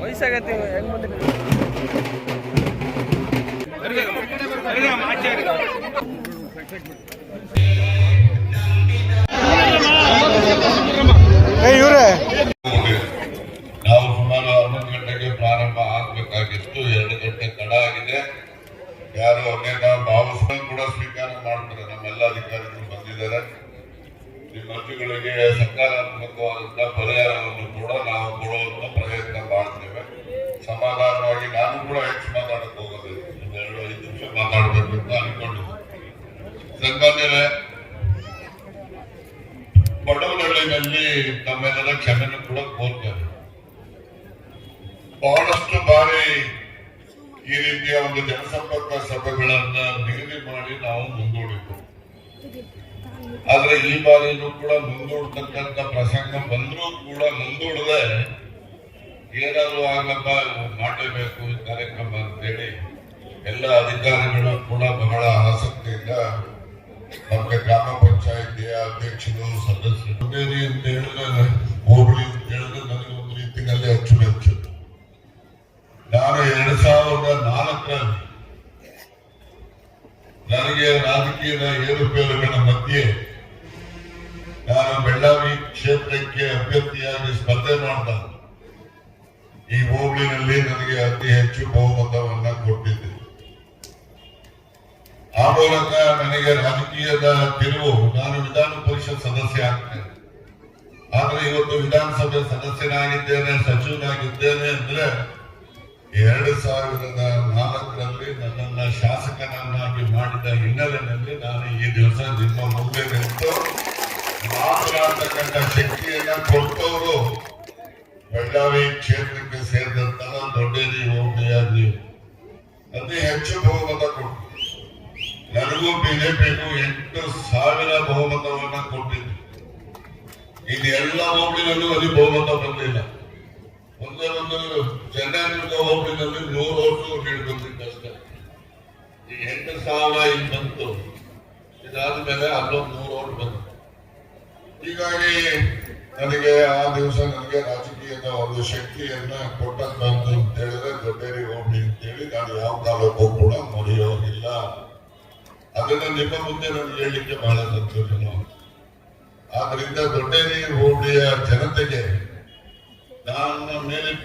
ವಯಸ್ಸಾಗತ್ತೆ ಹೆಂಗ್ ಬಂದಿರಿ ಇವ್ರೆ ಯಾರು ಅನೇಕ ಭಾವಸ್ವ ಕೂಡ ಸ್ವೀಕಾರ ಮಾಡ್ತಾರೆ. ನಮ್ಮೆಲ್ಲ ಅಧಿಕಾರಿಗಳು ಬಂದಿದ್ದಾರೆ. ನಿಮ್ಮ ಅರ್ಜಿಗಳಿಗೆ ಸಕಾರಾತ್ಮಕವಾದಂತಹ ಪರಿಹಾರವನ್ನು ಕೂಡ ನಾವು ಕೊಡುವಂತ ಪ್ರಯತ್ನ ಮಾಡ್ತೇವೆ. ಸಮಾಧಾನವಾಗಿ ನಾನು ಕೂಡ ಹೆಚ್ಚು ಮಾತಾಡಕ್ಕೆ ಹೋಗೋದಿಲ್ಲ. ಒಂದೆರಡು ಐದು ನಿಮಿಷ ಮಾತಾಡಬೇಕು ಅಂತ ಅನ್ಕೊಂಡು ಸಂಗಾತಿಯೇ ಬಡವನಹಳ್ಳಿನಲ್ಲಿ ತಮ್ಮೆಲ್ಲರ ಕ್ಷಮೆಯನ್ನು ಕೂಡ ಕೋರ್ತೇವೆ. ಬಹಳಷ್ಟು ಬಾರಿ ಈ ರೀತಿಯ ಒಂದು ಜನಸಂಪರ್ಕ ಸಭೆಗಳನ್ನ ನಿಗದಿ ಮಾಡಿ ನಾವು ಮುಂದೂಡಿದ್ದು ಆದ್ರೆ ಈ ಬಾರಿನೂ ಕೂಡ ಮುಂದೂಡ್ತಕ್ಕಂಥ ಪ್ರಸಂಗ ಬಂದ್ರೂ ಕೂಡ ಮುಂದೂಡದೆ ಏನಾದ್ರು ಆಗಪ್ಪ ಮಾಡಲೇಬೇಕು ಈ ಕಾರ್ಯಕ್ರಮ ಅಂತೇಳಿ ಎಲ್ಲ ಅಧಿಕಾರಿಗಳು ಕೂಡ ಬಹಳ ಆಸಕ್ತಿಯಿಂದ ನಮಗೆ ಗ್ರಾಮ ಪಂಚಾಯಿತಿಯ ಅಧ್ಯಕ್ಷರು, ಸದಸ್ಯರು ಅಂತ ಹೇಳಿದ್ರೆ, ಹೋಬಳಿ ಅಂತ ಹೇಳಿದ್ರೆ ನನಗೆ ಒಂದು ರೀತಿಯಲ್ಲಿ ಅಚ್ಚುಮೆಚ್ಚು ಸಾವಿರದ ನಾಲ್ಕರಲ್ಲಿ ನನಗೆ ರಾಜಕೀಯದ ಏರುಪೇರುಗಳ ಮಧ್ಯೆ ನಾನು ಬೆಳ್ಳಾವಿ ಕ್ಷೇತ್ರಕ್ಕೆ ಅಭ್ಯರ್ಥಿಯಾಗಿ ಸ್ಪರ್ಧೆ ಮಾಡಿದ ಈ ಹೋಬಳಿನಲ್ಲಿ ನನಗೆ ಅತಿ ಹೆಚ್ಚು ಬಹುಮತವನ್ನ ಕೊಟ್ಟಿದ್ದೆ. ಆ ಮೂಲಕ ನನಗೆ ರಾಜಕೀಯದ ತಿರುವು ನಾನು ವಿಧಾನ ಪರಿಷತ್ ಸದಸ್ಯ ಆಗ್ತೇನೆ. ಆದ್ರೆ ಇವತ್ತು ವಿಧಾನಸಭೆ ಸದಸ್ಯನಾಗಿದ್ದೇನೆ, ಸಚಿವನಾಗಿದ್ದೇನೆ ಅಂದ್ರೆ ಎರಡು ಸಾವಿರದ ನಾಲ್ಕರಲ್ಲಿ ನನ್ನನ್ನ ಶಾಸಕನನ್ನಾಗಿ ಮಾಡಿದ ಹಿನ್ನೆಲೆಯಲ್ಲಿ ನಾನು ಈ ದಿವಸ ನಿಮ್ಮ ಮುಂದೆ ನಿಂತು ಮಾತನಾಡತಕ್ಕಂಥ ಶಕ್ತಿಯನ್ನ ಕೊಟ್ಟವರು ಬೆಳ್ಳಾವಿ ಕ್ಷೇತ್ರಕ್ಕೆ ಸೇರಿದಂತ ದೊಡ್ಡೇರಿ ನೀವು ಅತಿ ಹೆಚ್ಚು ಬಹುಮತ ಕೊಟ್ಟು ನನಗೂ ಬಿಜೆಪಿಗೂ ಎಂಟು ಸಾವಿರ ಬಹುಮತವನ್ನ ಇದು ಎಲ್ಲ ಅದು ಅಲ್ಲಿ ಬಹುಮತ ಬಂದಿಲ್ಲ. ಒಂದೇ ಒಂದು ಹೋಗಿದ್ದಲ್ಲಿ ನೂರು ಓಟು ನೀಡಿ ಬಂದಿದ್ದಷ್ಟೇ ಈ ಎಂಟು ಸಾವಿರ ಇಲ್ಲಿ ಬಂತು. ಇದಾದ್ಮೇಲೆ ಅಲ್ಲೊಂದು ನೂರು ಓಟ್ ಬಂತು. ಹೀಗಾಗಿ ನನಗೆ ಆ ದಿವಸ ನನಗೆ ರಾಜಕೀಯದ ಒಂದು ಶಕ್ತಿಯನ್ನ ಕೊಟ್ಟಂತ ಅಂತ ಹೇಳಿದ್ರೆ, ದೊಡ್ಡೇರಿ ಅಂತ ಅಂತೇಳಿ ನಾನು ಯಾವ ಕಾಲಕ್ಕೂ ಕೂಡ ಮುರಿಯೋದಿಲ್ಲ. ಅದನ್ನ ನಿಮ್ಮ ಮುಂದೆ ನನಗೆ ಹೇಳಲಿಕ್ಕೆ ಬಹಳ ಸಂತೋಷ ಆದ್ರಿಂದ ದೊಡ್ಡೇರಿ ಹೋಬಳಿಯ ಜನತೆಗೆ ನನ್ನ ಮೇಲೆ